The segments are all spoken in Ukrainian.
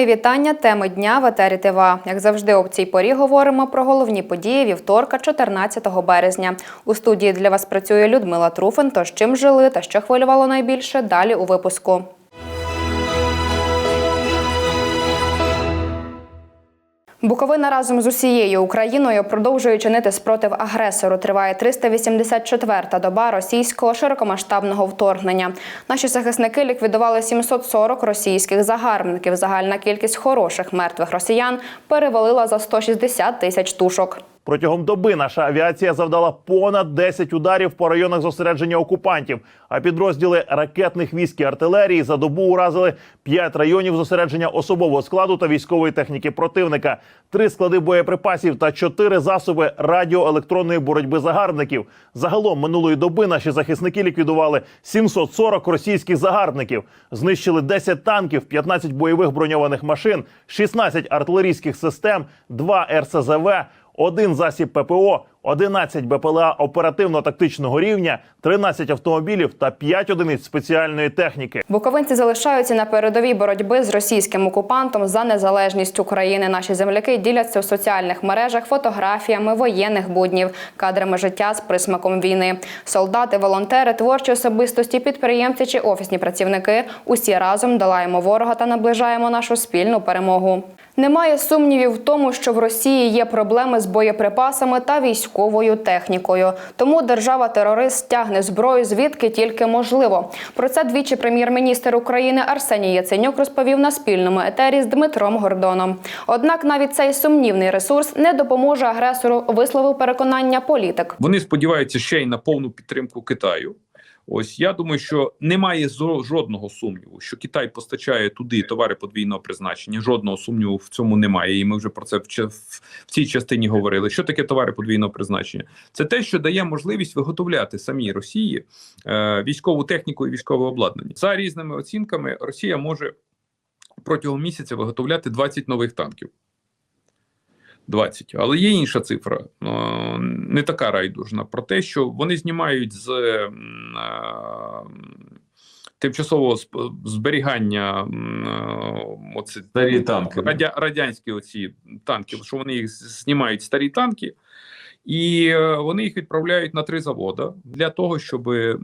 Мої вітання. Теми дня в етері ТВА. Як завжди, об цій порі говоримо про головні події вівторка, 14 березня. У студії для вас працює Людмила Труфен. Тож чим жили та що хвилювало найбільше далі у випуску. Буковина разом з усією Україною продовжує чинити спротив агресору. Триває 384-та доба російського широкомасштабного вторгнення. Наші захисники ліквідували 740 російських загарбників. Загальна кількість хороших мертвих росіян перевалила за 160 тисяч тушок. Протягом доби наша авіація завдала понад 10 ударів по районах зосередження окупантів. А підрозділи ракетних військ і артилерії за добу уразили 5 районів зосередження особового складу та військової техніки противника, 3 склади боєприпасів та 4 засоби радіоелектронної боротьби загарбників. Загалом минулої доби наші захисники ліквідували 740 російських загарбників, знищили 10 танків, 15 бойових броньованих машин, 16 артилерійських систем, 2 РСЗВ один засіб ППО, 11 БПЛА оперативно-тактичного рівня, 13 автомобілів та 5 одиниць спеціальної техніки. Буковинці залишаються на передовій боротьби з російським окупантом за незалежність України. Наші земляки діляться у соціальних мережах фотографіями воєнних буднів, кадрами життя з присмаком війни. Солдати, волонтери, творчі особистості, підприємці чи офісні працівники усі разом долаємо ворога та наближаємо нашу спільну перемогу. Немає сумнівів в тому, що в Росії є проблеми з боєприпасами та військовою технікою. Тому держава-терорист тягне зброю звідки тільки можливо. Про це двічі прем'єр-міністр України Арсеній Яценюк розповів на спільному етері з Дмитром Гордоном. Однак навіть цей сумнівний ресурс не допоможе агресору, висловив переконання політик. Вони сподіваються ще й на повну підтримку Китаю. Ось я думаю, що немає жодного сумніву, що Китай постачає туди товари подвійного призначення. Жодного сумніву в цьому немає. І ми вже про це в, цій частині говорили. Що таке товари подвійного призначення? Це те, що дає можливість виготовляти самій Росії е, військову техніку і військове обладнання. За різними оцінками, Росія може протягом місяця виготовляти 20 нових танків. 20. Але є інша цифра, е, не така райдужна, про те, що вони знімають з е, тимчасового зберігання е, оці, Старі танки. радя, радянські оці танки, що вони їх знімають старі танки. І е, вони їх відправляють на три заводи для того, щоб е,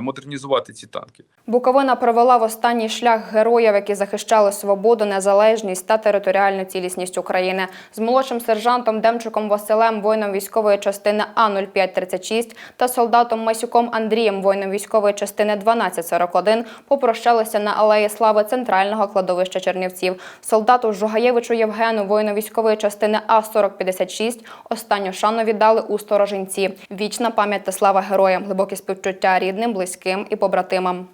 модернізувати ці танки. Буковина провела в останній шлях героїв, які захищали свободу, незалежність та територіальну цілісність України. З молодшим сержантом Демчуком Василем, воїном військової частини А 0536 та солдатом Масюком Андрієм, воїном військової частини 1241, попрощалися на алеї слави центрального кладовища Чернівців. Солдату Жугаєвичу Євгену, воїну військової частини А 4056, останню шану віддали у сторожинці. Вічна пам'ять та слава героям, глибокі співчуття рідним, близьким і побратимам.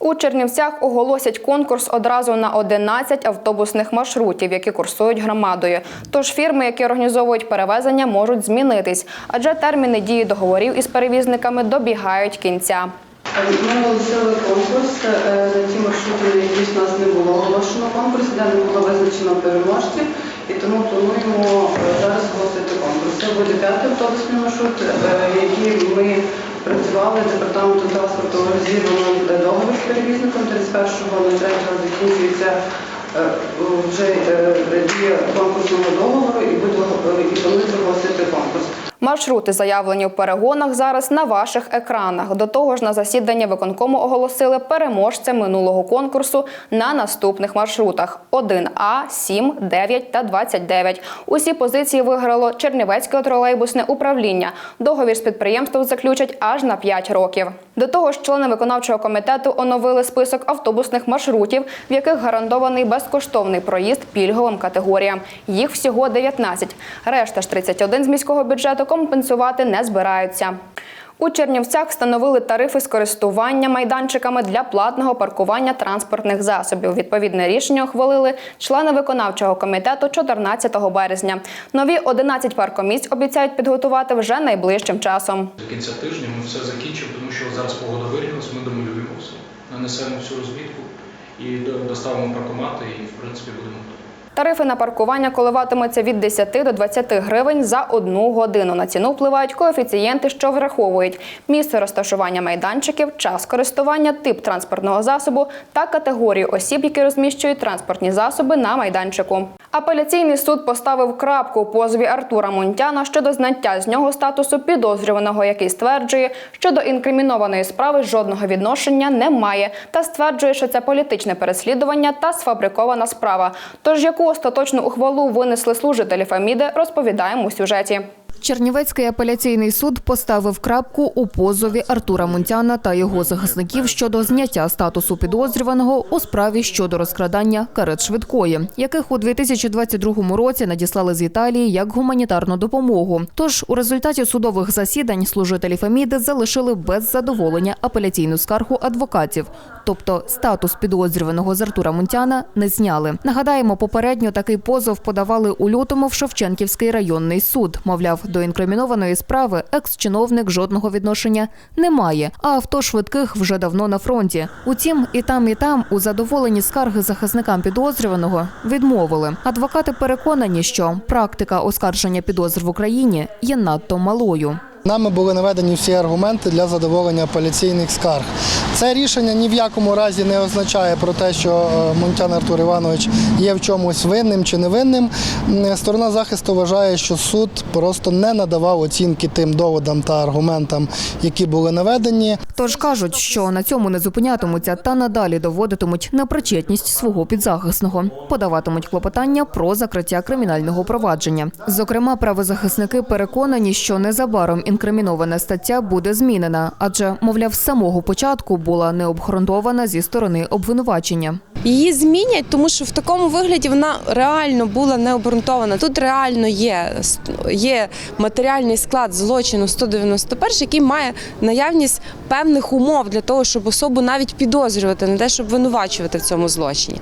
У Чернівцях оголосять конкурс одразу на 11 автобусних маршрутів, які курсують громадою. Тож фірми, які організовують перевезення, можуть змінитись, адже терміни дії договорів із перевізниками добігають кінця. Ми оголосили конкурс е, на ті маршрути, на які в нас не було оголошено конкурс, де не було визначено переможців, і тому плануємо е, зараз оголосити конкурс. Це буде п'ятий автобусний маршрут, е, який ми працювали департаментом транспорту розірвано договір з перевізником 31.03 закінчується е, вже е, дія конкурсного договору і буде е, і планується оголосити конкурс. Маршрути, заявлені в перегонах, зараз на ваших екранах. До того ж, на засіданні виконкому оголосили переможця минулого конкурсу на наступних маршрутах: 1А, 7, 9 та 29. Усі позиції виграло Чернівецьке тролейбусне управління. Договір з підприємством заключать аж на 5 років. До того ж, члени виконавчого комітету оновили список автобусних маршрутів, в яких гарантований безкоштовний проїзд пільговим категоріям. Їх всього 19. Решта ж 31 з міського бюджету компенсувати не збираються. У Чернівцях встановили тарифи з користування майданчиками для платного паркування транспортних засобів. Відповідне рішення ухвалили члени виконавчого комітету 14 березня. Нові 11 паркомісць обіцяють підготувати вже найближчим часом. До кінця тижня ми все закінчимо, тому що зараз погода вирівнялась, ми домалюємо все. Нанесемо всю розмітку і до- доставимо паркомати і, в принципі, будемо. Тарифи на паркування коливатимуться від 10 до 20 гривень за одну годину. На ціну впливають коефіцієнти, що враховують місце розташування майданчиків, час користування, тип транспортного засобу та категорію осіб, які розміщують транспортні засоби на майданчику. Апеляційний суд поставив крапку позові Артура Мунтяна щодо зняття з нього статусу підозрюваного, який стверджує, що до інкримінованої справи жодного відношення немає, та стверджує, що це політичне переслідування та сфабрикована справа. Тож яку остаточну ухвалу винесли служителі Феміди, розповідаємо у сюжеті. Чернівецький апеляційний суд поставив крапку у позові Артура Мунтяна та його захисників щодо зняття статусу підозрюваного у справі щодо розкрадання карет швидкої, яких у 2022 році надіслали з Італії як гуманітарну допомогу. Тож у результаті судових засідань служителі Феміди залишили без задоволення апеляційну скаргу адвокатів, тобто статус підозрюваного з Артура Мунтяна не зняли. Нагадаємо, попередньо такий позов подавали у лютому в Шевченківський районний суд. Мовляв, до інкримінованої справи екс-чиновник жодного відношення не має, а авто швидких вже давно на фронті. Утім, і там, і там у задоволенні скарги захисникам підозрюваного відмовили. Адвокати переконані, що практика оскарження підозр в Україні є надто малою. Нами були наведені всі аргументи для задоволення апеляційних скарг. Це рішення ні в якому разі не означає про те, що е, Мунтян Артур Іванович є в чомусь винним чи невинним. Сторона захисту вважає, що суд просто не надавав оцінки тим доводам та аргументам, які були наведені. Тож кажуть, що на цьому не зупинятимуться та надалі доводитимуть непричетність свого підзахисного, подаватимуть клопотання про закриття кримінального провадження. Зокрема, правозахисники переконані, що незабаром інкримінована стаття буде змінена, адже, мовляв, з самого початку була необґрунтована зі сторони обвинувачення. Її змінять, тому що в такому вигляді вона реально була необґрунтована. Тут реально є, є матеріальний склад злочину 191, який має наявність певних умов для того, щоб особу навіть підозрювати, не те, щоб винувачувати в цьому злочині.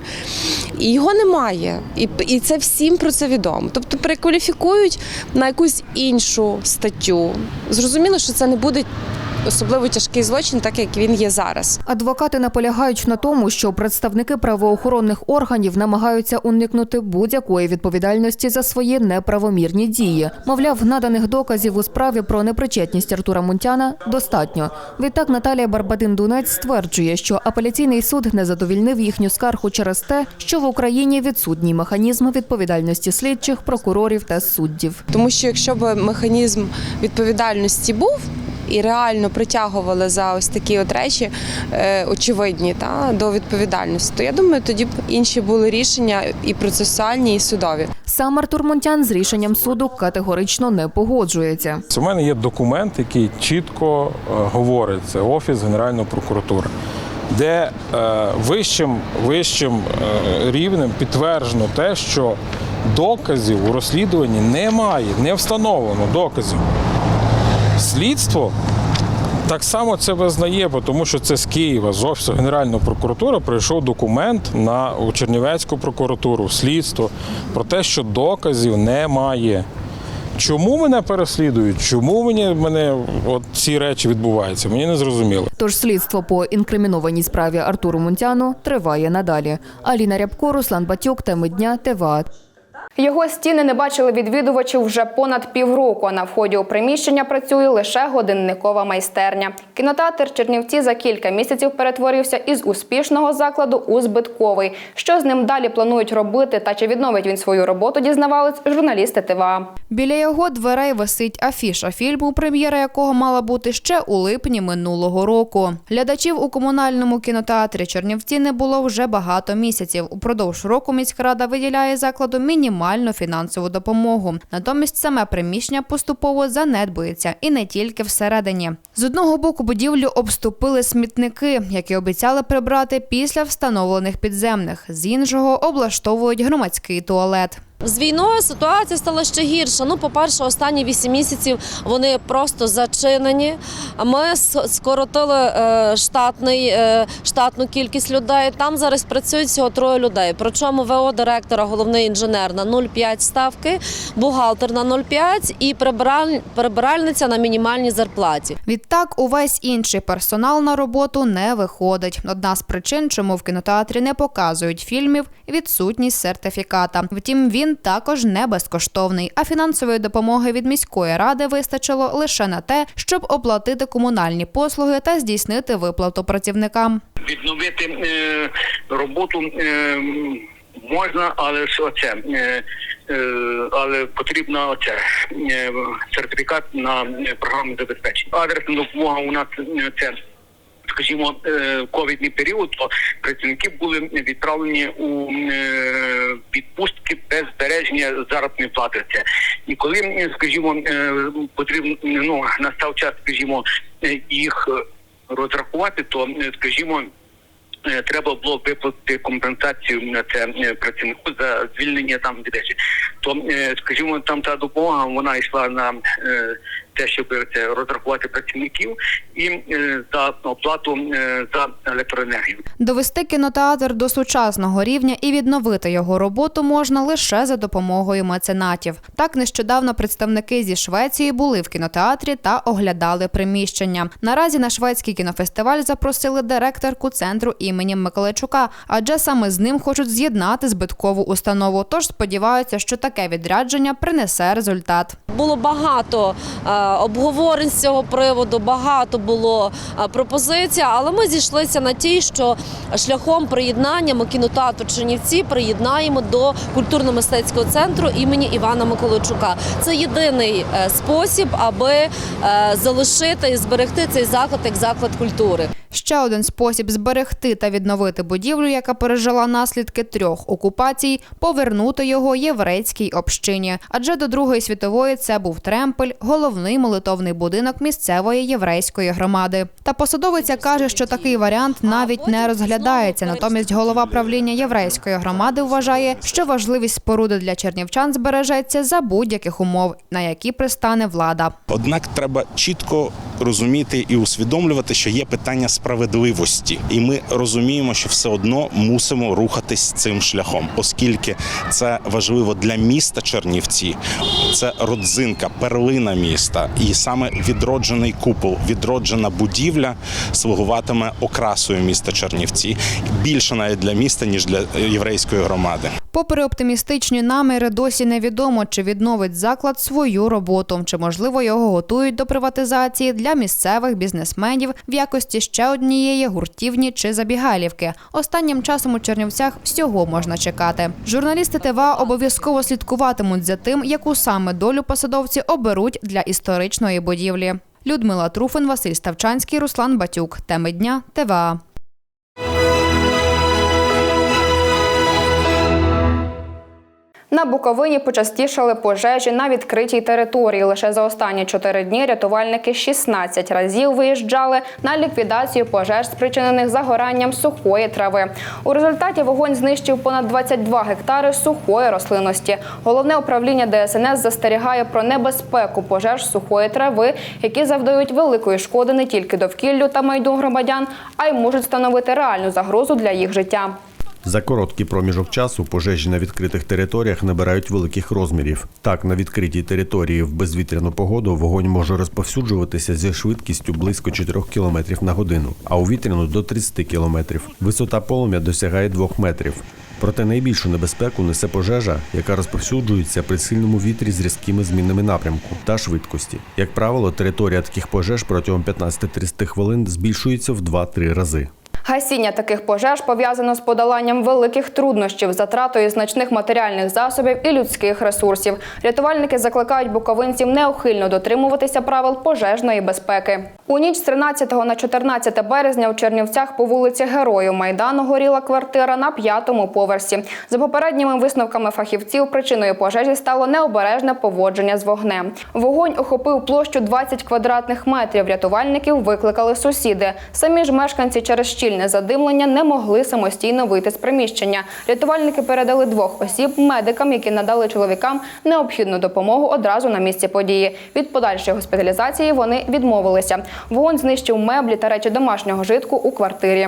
І його немає. І, і це всім про це відомо. Тобто перекваліфікують на якусь іншу статтю. Зрозуміло, що це не буде особливо тяжкий злочин, так як він є зараз. Адвокати наполягають на тому, що представники правоохоронних органів намагаються уникнути будь-якої відповідальності за свої неправомірні дії. Мовляв, наданих доказів у справі про непричетність Артура Мунтяна достатньо. Відтак Наталія Барбадин-Дунець стверджує, що апеляційний суд не задовільнив їхню скаргу через те, що в Україні відсутній механізм відповідальності слідчих, прокурорів та суддів. Тому що якщо б механізм відповідальності був і реально притягували за ось такі от речі е, очевидні та до відповідальності, то я думаю, тоді б інші були рішення і процесуальні, і судові. Сам Артур Мунтян з рішенням суду категорично не погоджується. У мене є документ, який чітко е, говорить, це Офіс Генеральної прокуратури, де е, вищим, вищим рівнем підтверджено те, що доказів у розслідуванні немає, не встановлено доказів. Слідство так само це визнає, тому що це з Києва, з Офісу Генеральної прокуратури, прийшов документ на Чернівецьку прокуратуру, слідство про те, що доказів немає. Чому мене переслідують? Чому мені мене от ці речі відбуваються? Мені не зрозуміло. Тож слідство по інкримінованій справі Артуру Мунтяну триває надалі. Аліна Рябко, Руслан Батюк, теми дня, ТВА. Його стіни не бачили відвідувачів вже понад півроку. На вході у приміщення працює лише годинникова майстерня. Кінотеатр Чернівці за кілька місяців перетворився із успішного закладу у збитковий. Що з ним далі планують робити та чи відновить він свою роботу, дізнавались журналісти ТВА. Біля його дверей висить афіша фільму, прем'єра якого мала бути ще у липні минулого року. Глядачів у комунальному кінотеатрі Чернівці не було вже багато місяців. Упродовж року міська рада виділяє закладу мінімальну фінансову допомогу. Натомість саме приміщення поступово занедбується і не тільки всередині. З одного боку будівлю обступили смітники, які обіцяли прибрати після встановлених підземних. З іншого облаштовують громадський туалет. З війною ситуація стала ще гірша. Ну, по-перше, останні 8 місяців вони просто зачинені. Ми скоротили е, штатний, е, штатну кількість людей. Там зараз працюють всього троє людей. Причому ВО директора, головний інженер на 0,5 ставки, бухгалтер на 0,5 і прибираль- прибиральниця на мінімальній зарплаті. Відтак, увесь інший персонал на роботу не виходить. Одна з причин, чому в кінотеатрі не показують фільмів, відсутність сертифіката. Втім, він також не безкоштовний. А фінансової допомоги від міської ради вистачило лише на те, щоб оплатити комунальні послуги та здійснити виплату працівникам. відновити е, роботу е, можна, але ж оце. Е, е, але потрібно оце е, сертифікат на програму забезпечення. Адресна допомога у нас е, це. Скажімо, е, ковідний період, то працівники були відправлені у е, відпустки без збереження заробітної плати. І коли, скажімо, е, потрібно ну настав час, скажімо, їх розрахувати, то скажімо. Треба було виплатити компенсацію на це працівнику за звільнення там віддачі. То, е, скажімо, там та допомога вона йшла на те, щоб це розрахувати працівників і е, за оплату е, за електроенергію. Довести кінотеатр до сучасного рівня і відновити його роботу можна лише за допомогою меценатів. Так нещодавно представники зі Швеції були в кінотеатрі та оглядали приміщення. Наразі на шведський кінофестиваль запросили директорку центру імені Миколайчука, адже саме з ним хочуть з'єднати збиткову установу. Тож сподіваються, що таке відрядження принесе результат. Було багато е, обговорень з цього приводу, багато було е, пропозицій, але ми зійшлися на тій, що шляхом приєднання ми кінотеатру Чернівці приєднаємо до культурно-мистецького центру імені Івана Миколайчука. Це єдиний е, спосіб, аби е, залишити і зберегти цей заклад як заклад культури. Ще один спосіб зберегти та відновити будівлю, яка пережила наслідки трьох окупацій, повернути його єврейській общині. Адже до Другої світової це був тремпель, головний молитовний будинок місцевої єврейської громади. Та посадовиця каже, що такий варіант навіть не розглядається. Натомість голова правління єврейської громади вважає, що важливість споруди для чернівчан збережеться за будь-яких умов, на які пристане влада. Однак треба чітко розуміти і усвідомлювати, що є питання справедливості, і ми розуміємо, що все одно мусимо рухатись цим шляхом, оскільки це важливо для міста Чернівці. Це родзинка, перлина міста, і саме відроджений купол, відроджена будівля слугуватиме окрасою міста Чернівці більше навіть для міста ніж для єврейської громади. Попри оптимістичні наміри, досі невідомо, чи відновить заклад свою роботу, чи можливо його готують до приватизації для місцевих бізнесменів в якості ще однієї гуртівні чи забігалівки. Останнім часом у Чернівцях всього можна чекати. Журналісти ТВА обов'язково слідкуватимуть за тим, яку саме долю посадовці оберуть для історичної будівлі. Людмила Труфин, Василь Ставчанський, Руслан Батюк. Теми дня ТВА. На Буковині почастішали пожежі на відкритій території. Лише за останні чотири дні рятувальники 16 разів виїжджали на ліквідацію пожеж, спричинених загоранням сухої трави. У результаті вогонь знищив понад 22 гектари сухої рослинності. Головне управління ДСНС застерігає про небезпеку пожеж сухої трави, які завдають великої шкоди не тільки довкіллю та майду громадян, а й можуть становити реальну загрозу для їх життя. За короткий проміжок часу пожежі на відкритих територіях набирають великих розмірів. Так, на відкритій території в безвітряну погоду вогонь може розповсюджуватися зі швидкістю близько 4 км на годину, а у вітряну до 30 км. Висота полум'я досягає 2 метрів. Проте найбільшу небезпеку несе пожежа, яка розповсюджується при сильному вітрі з різкими змінами напрямку та швидкості. Як правило, територія таких пожеж протягом 15-30 хвилин збільшується в 2-3 рази. Гасіння таких пожеж пов'язано з подоланням великих труднощів, затратою значних матеріальних засобів і людських ресурсів. Рятувальники закликають буковинців неухильно дотримуватися правил пожежної безпеки. У ніч з 13 на 14 березня у Чернівцях по вулиці Героїв Майдану горіла квартира на п'ятому поверсі. За попередніми висновками фахівців, причиною пожежі стало необережне поводження з вогнем. Вогонь охопив площу 20 квадратних метрів. Рятувальників викликали сусіди. Самі ж мешканці через щільне сильне задимлення, не могли самостійно вийти з приміщення. Рятувальники передали двох осіб медикам, які надали чоловікам необхідну допомогу одразу на місці події. Від подальшої госпіталізації вони відмовилися. Вогонь знищив меблі та речі домашнього житку у квартирі.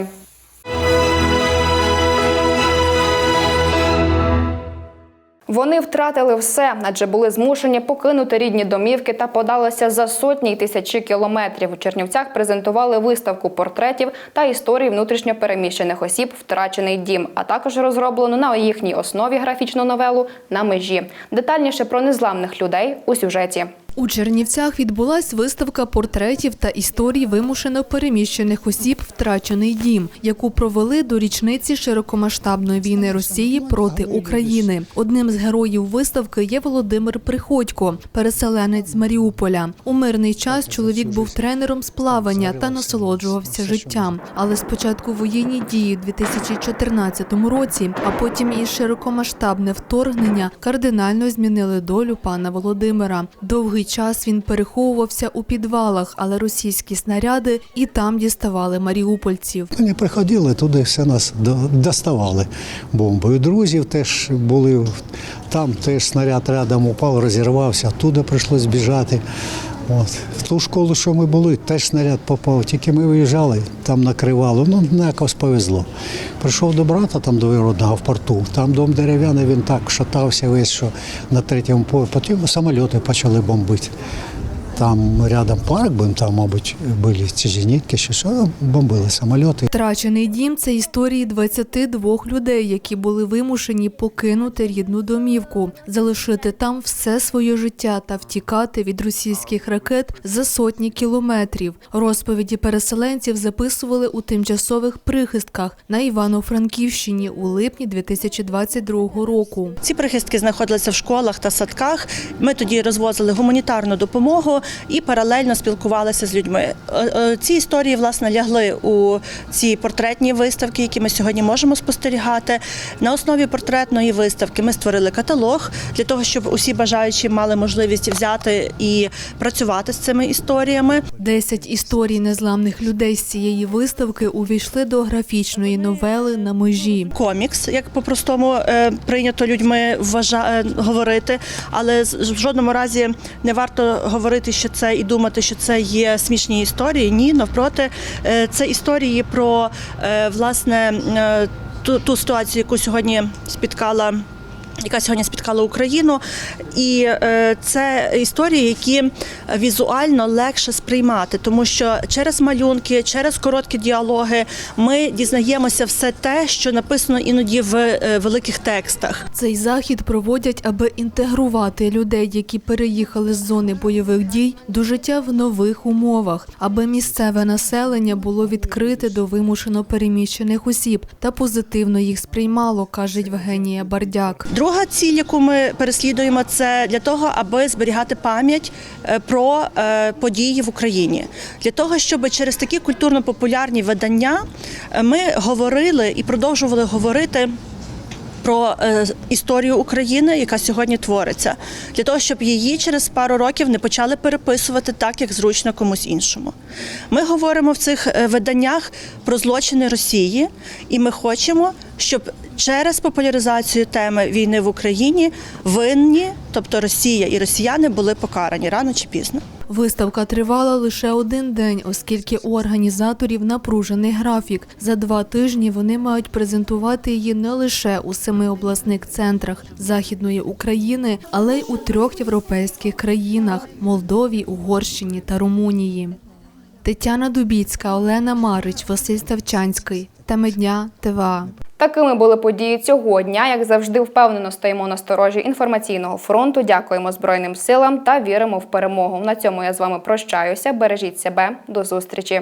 Вони втратили все, адже були змушені покинути рідні домівки та подалися за сотні й тисячі кілометрів. У Чернівцях презентували виставку портретів та історії внутрішньопереміщених осіб Втрачений дім, а також розроблену на їхній основі графічну новелу на межі. Детальніше про незламних людей у сюжеті. У Чернівцях відбулась виставка портретів та історій вимушено переміщених осіб «Втрачений дім», яку провели до річниці широкомасштабної війни Росії проти України. Одним з героїв виставки є Володимир Приходько, переселенець з Маріуполя. У мирний час чоловік був тренером з плавання та насолоджувався життям. Але спочатку воєнні дії у 2014 році, а потім і широкомасштабне вторгнення кардинально змінили долю пана Володимира. Довгий час він переховувався у підвалах, але російські снаряди і там діставали маріупольців. Вони приходили туди, все нас до- доставали бомбою. Друзів теж були там, теж снаряд рядом упав, розірвався, туди прийшлось біжати. От. В ту школу, що ми були, теж снаряд попав. Тільки ми виїжджали, там накривало. Ну, не якось повезло. Прийшов до брата там до виродного в порту. Там дом дерев'яний, він так шатався весь, що на третьому поверсі. Потім самоліти почали бомбити. Там рядом парк, був, там, мабуть, були ці зенітки, що, що бомбили самоліти. Втрачений дім це історії 22 людей, які були вимушені покинути рідну домівку, залишити там все своє життя та втікати від російських ракет за сотні кілометрів. Розповіді переселенців записували у тимчасових прихистках на Івано-Франківщині у липні 2022 року. Ці прихистки знаходилися в школах та садках. Ми тоді розвозили гуманітарну допомогу і паралельно спілкувалися з людьми. Е, е, Ці історії власне лягли у ці портретні виставки, які ми сьогодні можемо спостерігати. На основі портретної виставки ми створили каталог для того, щоб усі бажаючі мали можливість взяти і працювати з цими історіями. Десять історій незламних людей з цієї виставки увійшли до графічної новели на межі. комікс, як по-простому е, прийнято людьми вважа... е, говорити, але в жодному разі не варто говорити, що це і думати, що це є смішні історії. Ні, навпроти, е, це історії про е, власне е, ту, ту ситуацію, яку сьогодні спіткала. Яка сьогодні спіткала Україну, і е, це історії, які візуально легше сприймати, тому що через малюнки, через короткі діалоги ми дізнаємося все те, що написано іноді в е, великих текстах. Цей захід проводять, аби інтегрувати людей, які переїхали з зони бойових дій, до життя в нових умовах, аби місцеве населення було відкрите до вимушено переміщених осіб та позитивно їх сприймало, каже Євгенія Бардяк. Друга ціль, яку ми переслідуємо, це для того, аби зберігати пам'ять е, про е, події в Україні, для того, щоб через такі культурно-популярні видання е, ми говорили і продовжували говорити. Про історію України, яка сьогодні твориться, для того, щоб її через пару років не почали переписувати так, як зручно комусь іншому. Ми говоримо в цих виданнях про злочини Росії, і ми хочемо, щоб через популяризацію теми війни в Україні винні, тобто Росія і росіяни, були покарані рано чи пізно. Виставка тривала лише один день, оскільки у організаторів напружений графік. За два тижні вони мають презентувати її не лише у семи обласних центрах Західної України, але й у трьох європейських країнах Молдові, Угорщині та Румунії. Тетяна Дубіцька, Олена Марич, Василь Ставчанський. Теми дня ТВА. Такими були події цього дня. Як завжди, впевнено стоїмо на сторожі інформаційного фронту. Дякуємо Збройним силам та віримо в перемогу. На цьому я з вами прощаюся. Бережіть себе. До зустрічі.